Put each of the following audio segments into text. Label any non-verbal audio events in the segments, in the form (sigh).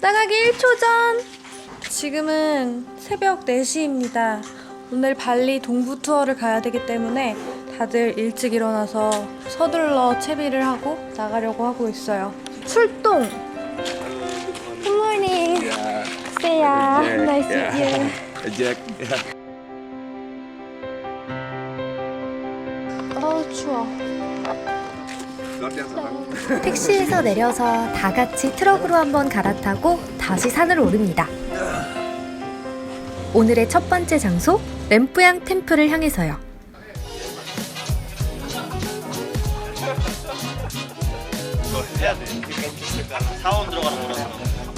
나가기 1초 전! 지금은 새벽 4시입니다. 오늘 발리 동부 투어를 가야 되기 때문에 다들 일찍 일어나서 서둘러 채비를 하고 나가려고 하고 있어요. 출동! Good morning! 세야, nice to meet you. Jack, 추워. 택시에서 내려서 다 같이 트럭으로 한번 갈아타고 다시 산을 오릅니다. 오늘의 첫 번째 장소 램프양 템플을 향해서요.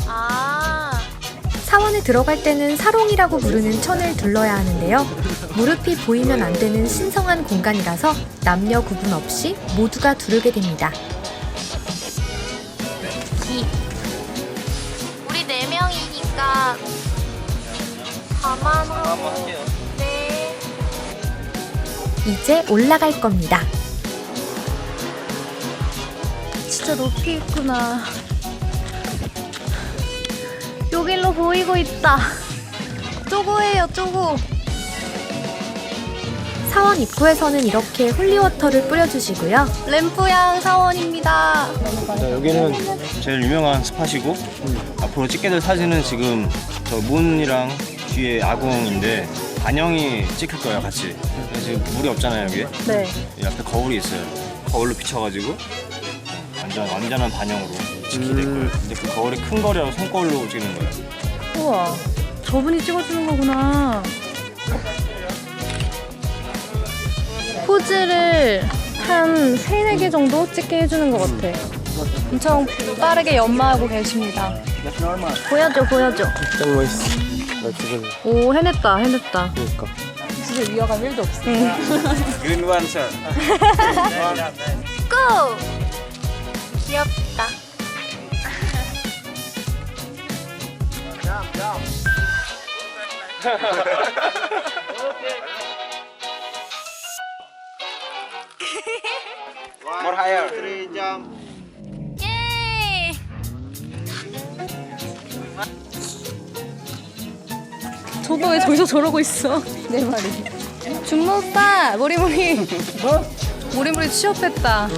아. 사원에 들어갈 때는 사롱이라고 부르는 천을 둘러야 하는데요. 무릎이 보이면 안 되는 신성한 공간이라서 남녀 구분 없이 모두가 두르게 됩니다. 우리 네 명이니까 4만 원. 네. 이제 올라갈 겁니다. 진짜 높이 있구나. 여길로 보이고 있다. (laughs) 쪼고예요, 쪼고. 사원 입구에서는 이렇게 홀리워터를 뿌려주시고요. 램프양 사원입니다. 자, 여기는 제일 유명한 스팟이고 앞으로 찍게 될 사진은 지금 저 문이랑 뒤에 아궁인데 반영이 찍힐 거예요 같이 지금 물이 없잖아요 여기 네. 이 앞에 거울이 있어요 거울로 비춰가지고 완전 완전한 반영으로 찍히게 될 거예요 근데 그 거울이 큰 거리라서 손거울로 찍는 거예요 우와. 저분이 찍어주는 거구나. 포즈를 한 3, 4개 정도 찍게 해주는 것 같아. 엄청 빠르게 연마하고 계십니다. 보여줘, 보여줘. 짱 멋있어 나 지금 오, 해냈다, 해냈다. 그러니까 진짜 위화감 1도 없어. Green one sir (laughs) 고! 귀엽다. (laughs) Higher 예! 저도 왜 저기서 저러고 있어? 내 말이. 준모 오빠 모리모리. 모리모리 취업했다.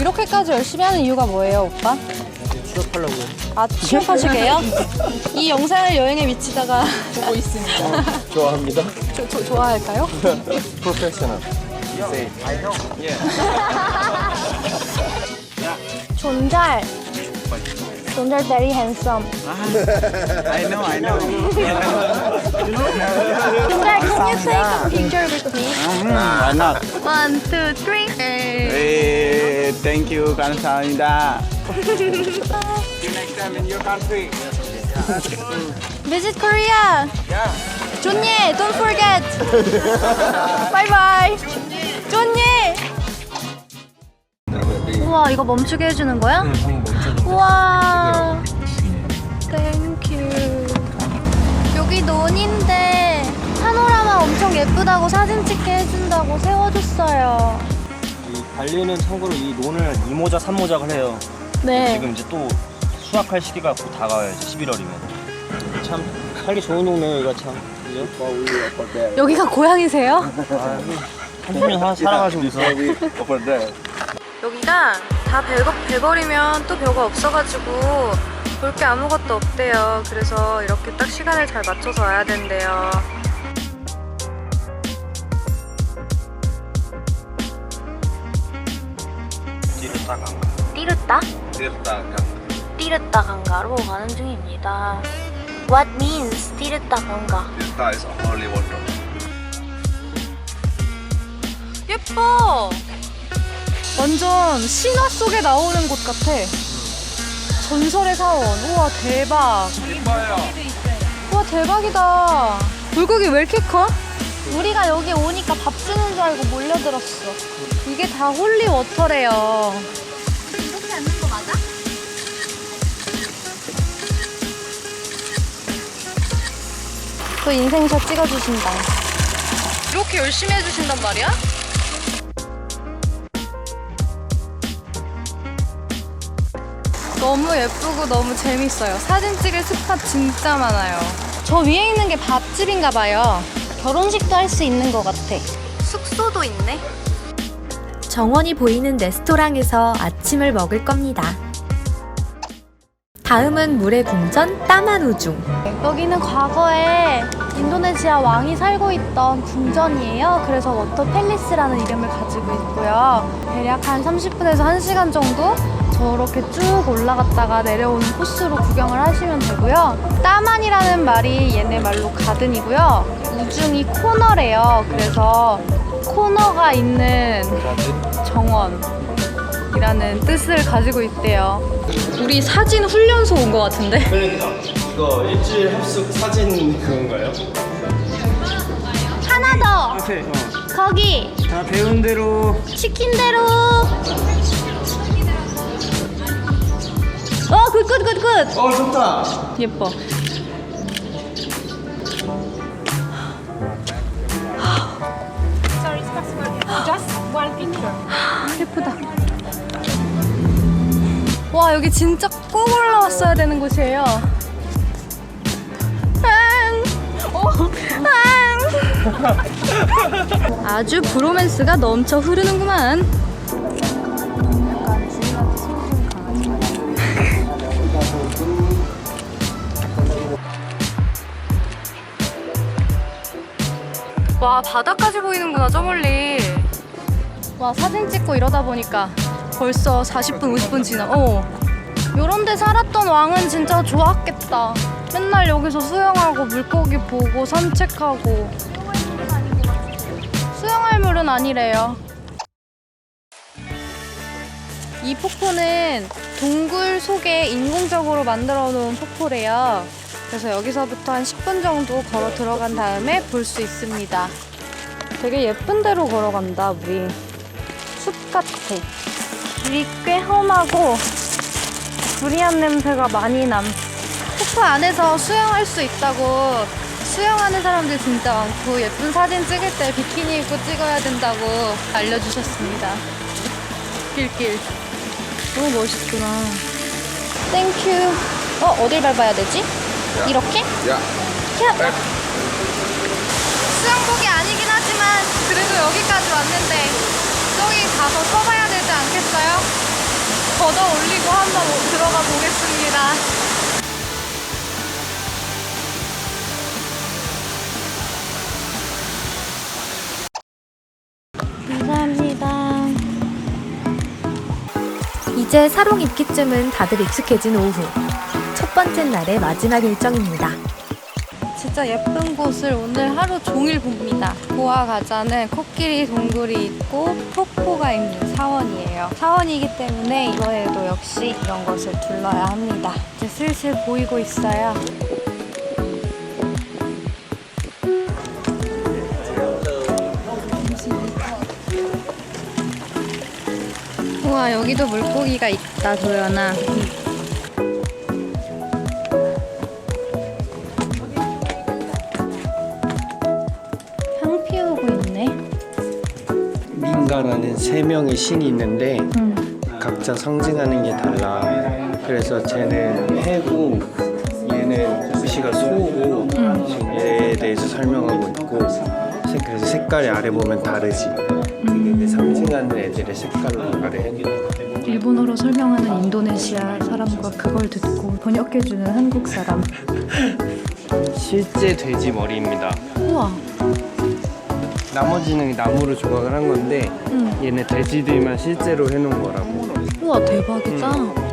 이렇게까지 열심히 하는 이유가 뭐예요, 오빠? 취업하려고 아 취업하시게요? 이 영상을 여행에 미치다가 보고 있습니다. (laughs) 좋아합니다 조, 조, 좋아할까요? (laughs) 프로페셔널 Say 존잘. (laughs) 존잘 very handsome. (laughs) I know I know 존잘, can you take a picture with me? Why not? One, two, three. Hey, thank you, 감사합니다. See you next time in your country. (laughs) Visit Korea. Yeah. 존예, don't forget. bye bye. 존예. 우와, 이거 멈추게 해주는 거야? 우와. 땡큐. 여기 논인데 파노라마 엄청 예쁘다고 사진 찍게 해준다고 세워줬어요. 이 발리는 참고로 이 논을 2모작, 3모작을 해요. 네. 지금 이제 또 수확할 시기가 곧 다가와요. 이제 11월이면. 참 살기 좋은 동네예요, 이거 참. 그죠? 여기가 고향이세요? 30년 사- 살아가지고 있어. 여기가 다 별거, 별거리면 또 별거 없어가지고 볼 게 아무것도 없대요. 그래서 이렇게 딱 시간을 잘 맞춰서 와야 된대요. 띠르따가. 띠르따? 띠르따가. 띠르따 강가로 가는 중입니다. What means 띠르따 강가? Tirta is holy water. 예뻐! 완전 신화 속에 나오는 곳 같아. 전설의 사원. 우와, 대박. 우와, 대박이다. 물고기 왜 이렇게 커? 우리가 여기 오니까 밥 주는 줄 알고 몰려들었어. 이게 다 홀리 워터래요. 이렇게 앉는 거 맞아? 또 인생샷 찍어주신다. 이렇게 열심히 해주신단 말이야? 너무 예쁘고 너무 재밌어요. 사진 찍을 스팟 진짜 많아요. 저 위에 있는 게 밥집인가 봐요. 결혼식도 할 수 있는 것 같아. 숙소도 있네. 정원이 보이는 레스토랑에서 아침을 먹을 겁니다. 다음은 물의 궁전 따마누중. 여기는 과거에 인도네시아 왕이 살고 있던 궁전이에요. 그래서 워터 팰리스라는 이름을 가지고 있고요. 대략 한 30분에서 1시간 정도 저렇게 쭉 올라갔다가 내려오는 코스로 구경을 하시면 되고요. 따만이라는 말이 얘네 말로 가든이고요. 우중이 코너래요. 그래서 코너가 있는 정원이라는 뜻을 가지고 있대요. 우리 사진 훈련소 온 것 같은데? 그러니까 이거 일주일 합숙 사진 그건가요? 하나 더! 앞에 어. 거기! 다 배운 대로 시킨 대로. 어, 굿, 굿, 굿, 굿. 어 좋다 예뻐. 예쁘다. 와, 여기 진짜 꼭 올라왔어야 되는 곳이에요. 앙! 어, 앙! (laughs) 아주 브로맨스가 넘쳐 흐르는구만. 와 바다까지 보이는구나 저 멀리. 와 사진 찍고 이러다 보니까 벌써 40분 50분 지나 어. 요런 데 살았던 왕은 진짜 좋았겠다. 맨날 여기서 수영하고 물고기 보고 산책하고. 수영할 물은 아니래요. 이 폭포는 동굴 속에 인공적으로 만들어 놓은 폭포래요. 그래서 여기서부터 한 10분 정도 걸어 들어간 다음에 볼 수 있습니다. 되게 예쁜 데로 걸어간다, 우리. 숲 같아. 길이 꽤 험하고 두리안 냄새가 많이 남. 폭포 안에서 수영할 수 있다고 수영하는 사람들 진짜 많고 예쁜 사진 찍을 때 비키니 입고 찍어야 된다고 알려주셨습니다. 길길. 너무 멋있구나. 땡큐. 어, 어딜 밟아야 되지? 이렇게? 야. 수영복이 아니긴 하지만 그래도 왔는데 저기 가서 써봐야 되지 않겠어요? 걷어 올리고 한번 들어가 보겠습니다. 감사합니다. 이제 사롱 입기쯤은 다들 익숙해진 오후. 첫 번째 날의 마지막 일정입니다. 진짜 예쁜 곳을 오늘 하루 종일 봅니다. 고아 가자는 코끼리 동굴이 있고 폭포가 있는 사원이에요. 사원이기 때문에 이번에도 역시 이런 것을 둘러야 합니다. 이제 슬슬 보이고 있어요. 우와 여기도 물고기가 있다 도연아. 민가라는 세 명의 신이 있는데 응. 각자 상징하는 게 달라. 그래서 쟤는 해고 얘는 우시가 소고 지금 얘에 대해서 설명하고 있고 색- 그래서 색깔이 아래 보면 다르지. 그 상징하는 애들의 색깔로 해. 일본어로 설명하는 인도네시아 사람과 그걸 듣고 번역해주는 한국 사람. (laughs) 실제 돼지 머리입니다. 우와. 나머지는 나무로 조각을 한 건데 응. 얘네 돼지들만 실제로 해놓은 거라고. 우와 대박이다. 반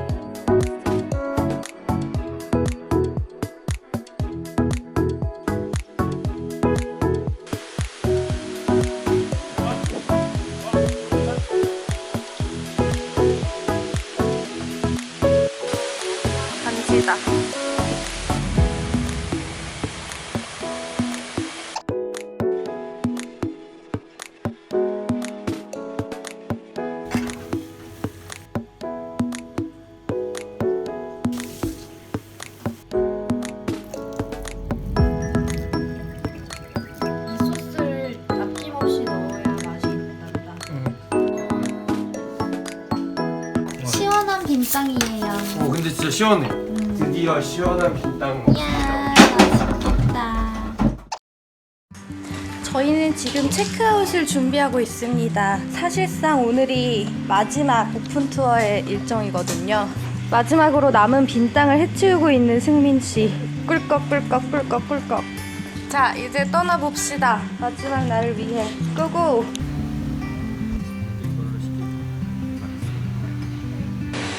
시원한 빈장이에요. 어 근데 진짜 시원해. 드디어 시원한 빈땅 먹습니다. 저희는 지금 체크아웃을 준비하고 있습니다. 사실상 오늘이 마지막 오픈 투어의 일정이거든요. 마지막으로 남은 빈 땅을 해치우고 있는 승민 씨. 꿀꺽 꿀꺽 꿀꺽 꿀꺽. 자, 이제 떠나 봅시다. 마지막 날을 위해. 고고.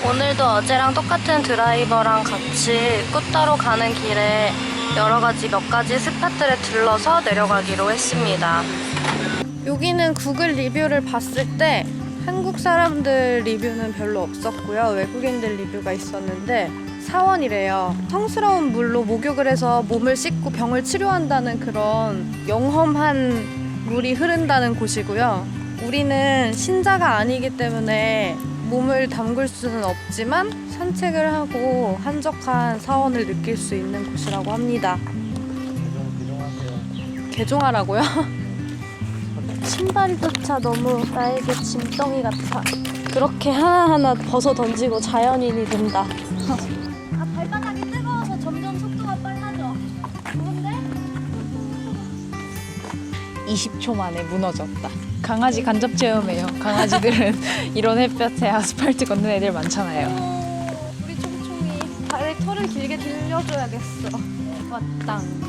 오늘도 어제랑 똑같은 드라이버랑 같이 꾸따로 가는 길에 여러 가지 몇 가지 스팟들에 들러서 내려가기로 했습니다. 여기는 구글 리뷰를 봤을 때 한국 사람들 리뷰는 별로 없었고요. 외국인들 리뷰가 있었는데 사원이래요. 성스러운 물로 목욕을 해서 몸을 씻고 병을 치료한다는 그런 영험한 물이 흐른다는 곳이고요. 우리는 신자가 아니기 때문에 몸을 담글 수는 없지만 산책을 하고 한적한 사원을 느낄 수 있는 곳이라고 합니다. 개종하라고요? (laughs) 신발조차 너무 나에게 짐덩이 같아. 그렇게 하나하나 벗어 던지고 자연인이 된다. 아, 발바닥이 뜨거워서 점점 속도가 빨라져. 좋은데? 20초 만에 무너졌다. 강아지 간접 체험이에요. 강아지들은 (laughs) 이런 햇볕에 아스팔트 걷는 애들 많잖아요. 오, 우리 총총이 발에 털을 길게 들려줘야겠어. 왔당.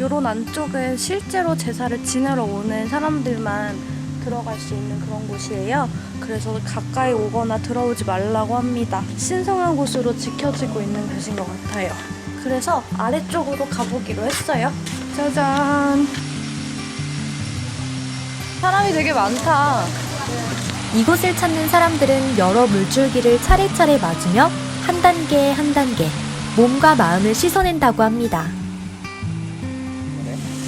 요런 안쪽은 실제로 제사를 지내러 오는 사람들만 들어갈 수 있는 그런 곳이에요. 그래서 가까이 오거나 들어오지 말라고 합니다. 신성한 곳으로 지켜지고 있는 곳인 것 같아요. 그래서 아래쪽으로 가보기로 했어요. 짜잔. 사람이 되게 많다. 이곳을 찾는 사람들은 여러 물줄기를 차례차례 맞으며 한 단계 한 단계 몸과 마음을 씻어낸다고 합니다.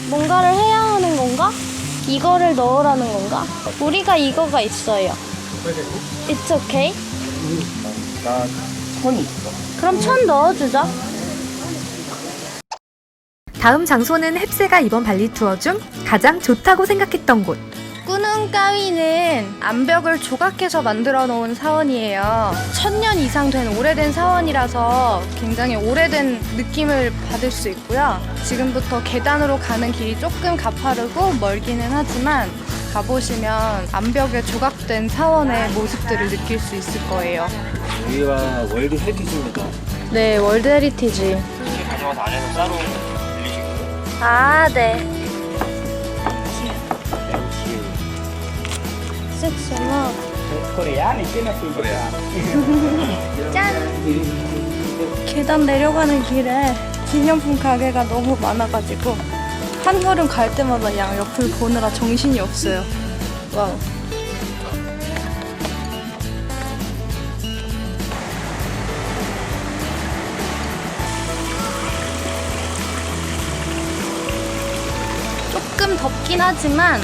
뭔가를 해야 하는 건가? 이거를 넣으라는 건가? 우리가 이거가 있어요. It's okay? 나 천이 있어. 그럼 천 넣어주자. 다음 장소는 햅스가 이번 발리 투어 중 가장 좋다고 생각했던 곳. 가위는 암벽을 조각해서 만들어 놓은 사원이에요. 천년 이상 된 오래된 사원이라서 굉장히 오래된 느낌을 받을 수 있고요. 지금부터 계단으로 가는 길이 조금 가파르고 멀기는 하지만 가보시면 암벽에 조각된 사원의 모습들을 느낄 수 있을 거예요. 여기가 월드 헤리티지입니다. 네, 월드 헤리티지. 가져가서 안에서 따로 빌리시고 아, 네. 섹시나. 짠! 계단 내려가는 길에 기념품 가게가 너무 많아가지고 한 걸음 갈 때마다 양 옆을 보느라 정신이 없어요. 와우. 조금 덥긴 하지만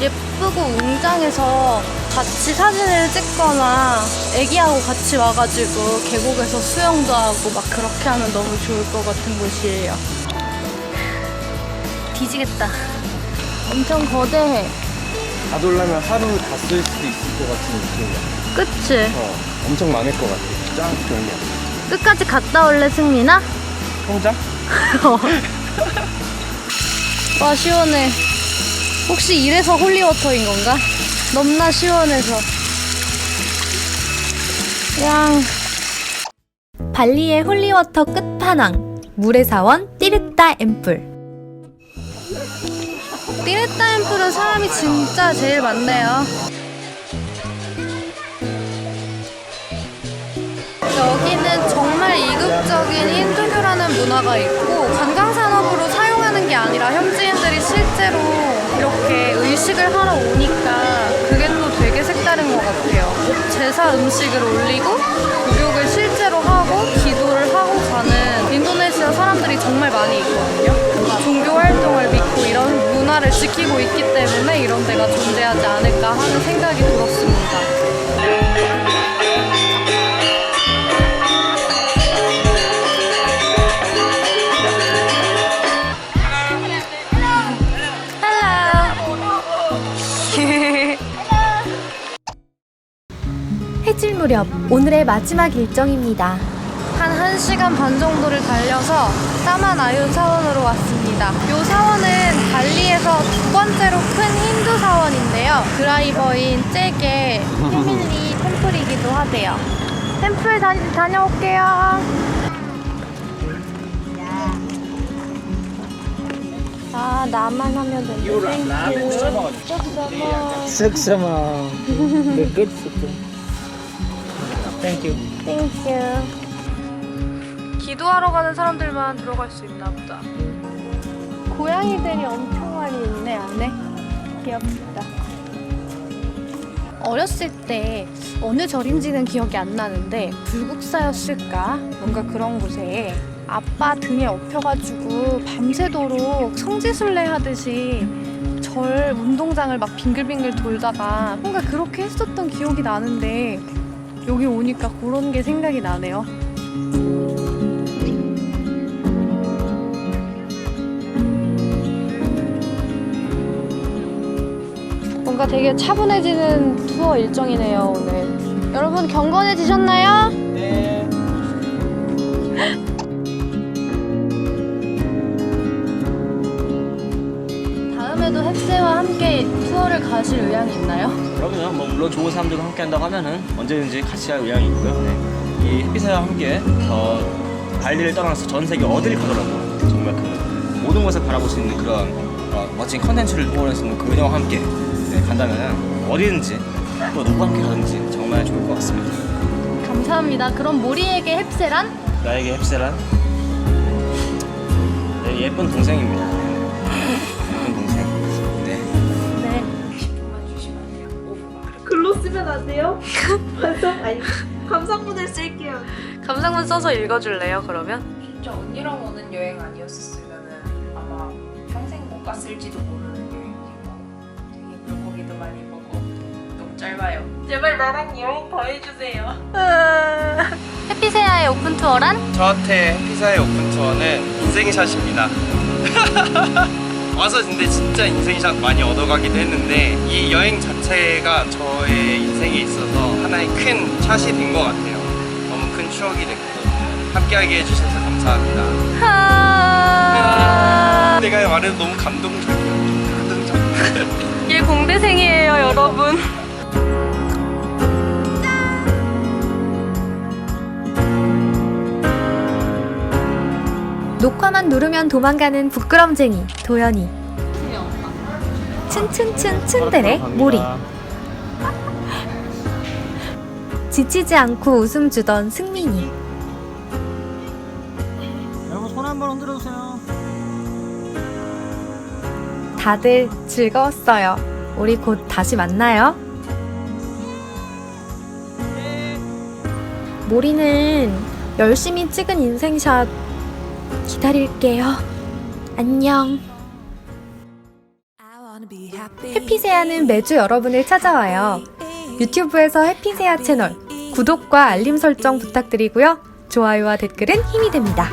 예쁘고 웅장해서 같이 사진을 찍거나 애기하고 같이 와가지고 계곡에서 수영도 하고 막 그렇게 하면 너무 좋을 것 같은 곳이에요. 뒤지겠다. 엄청 거대해. 가돌라면 하루 다 쓸 수도 있을 것 같은 느낌이야. 그치? 어, 엄청 많을 것 같아. 짱 좋네. 끝까지 갔다 올래, 승민아? 통장? (laughs) 와, 시원해. 혹시 이래서 홀리워터인 건가? 넘나 시원해서. 양. 발리의 홀리워터 끝판왕 물의 사원 띠르따 앰플. 띠르따 앰플은 사람이 진짜 제일 많네요. 여기는 정말 이국적인 힌두교라는 문화가 있고 관광산업으로 사용하는 게 아니라 현지인들이 실제로 이렇게 의식을 하러 오니까 그게 또 되게 색다른 것 같아요. 제사 음식을 올리고 목욕을 실제로 하고 기도를 하고 가는 인도네시아 사람들이 정말 많이 있거든요. 종교 활동을 믿고 이런 문화를 지키고 있기 때문에 이런 데가 존재하지 않을까 하는 생각이 들었습니다. 무렵 오늘의 마지막 일정입니다. 한 1시간 반 정도를 달려서 사마나유 사원으로 왔습니다. 이 사원은 발리에서 두 번째로 큰 힌두 사원인데요. 드라이버인 잭의 패밀리 템플이기도 하대요. 템플 다, 다녀올게요. 아, 나만 하면 된다. 땡큐. 쓱스마. The good food. Thank you. 땡큐. 기도하러 가는 사람들만 들어갈 수 있나 보다. 고양이들이 엄청 많이 있네 안에. 귀엽다. 어렸을 때 어느 절인지는 기억이 안 나는데 불국사였을까? 뭔가 그런 곳에 아빠 등에 업혀가지고 밤새도록 성지순례 하듯이 절 운동장을 막 빙글빙글 돌다가 뭔가 그렇게 했었던 기억이 나는데 여기 오니까 그런 게 생각이 나네요. 뭔가 되게 차분해지는 투어 일정이네요, 오늘. 여러분 경건해지셨나요? 네. (laughs) 다음에도 헵세와 함께 투어를 가실 의향이 있나요? 그러면요, 뭐 물론 좋은 사람들과 함께 한다고 하면은 언제든지 같이 할 의향이 있고요. 네. 이 햇빛과 함께 어, 발리를 떠나서 전 세계 어딜 가더라도 정말 그 모든 것을 바라볼 수 있는 그런 어, 멋진 컨텐츠를 보낼 수 있는 그녀와 함께 네, 간다면은 어디든지 또 누구와 함께 가든지 정말 좋을 것 같습니다. 감사합니다. 그럼 모리에게 헵세란? 나에게 헵세란 내 예쁜 동생입니다. 감상문 써서 읽어줄래요, 그러면? 진짜 언니랑 오는 여행 아니었었으면은 아마 평생 못 갔을지도 모르는 여행이고 되게 물고기도 많이 보고 너무 짧아요. 제발 나랑 여행 더 해주세요. 해피세아의 오픈 투어란? 저한테 피사의 오픈 투어는 인생샷입니다. (laughs) 와서 근데 진짜 인생샷 많이 얻어가기도 했는데 이 여행 자체가 저의 인생에 있어서 하나의 큰 샷이 된 것 같아요. 추억이 됐고 함께하게 해주셔서 감사합니다. 하... 내가 말해도 너무 감동적이야. 감동적. 얘 공대생이에요, 여러분. 녹화만 누르면 도망가는 부끄럼쟁이 도연이. 춘춘춘 춘대래 모리. 지치지 않고 웃음 주던 승민이. 여러분 손 한번 흔들어 주세요. 다들 즐거웠어요. 우리 곧 다시 만나요. 모리는 열심히 찍은 인생샷 기다릴게요. 안녕. 해피세아는 매주 여러분을 찾아와요. 유튜브에서 해피세아 채널 구독과 알림 설정 부탁드리고요. 좋아요와 댓글은 힘이 됩니다.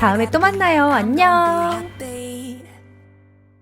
다음에 또 만나요. 안녕.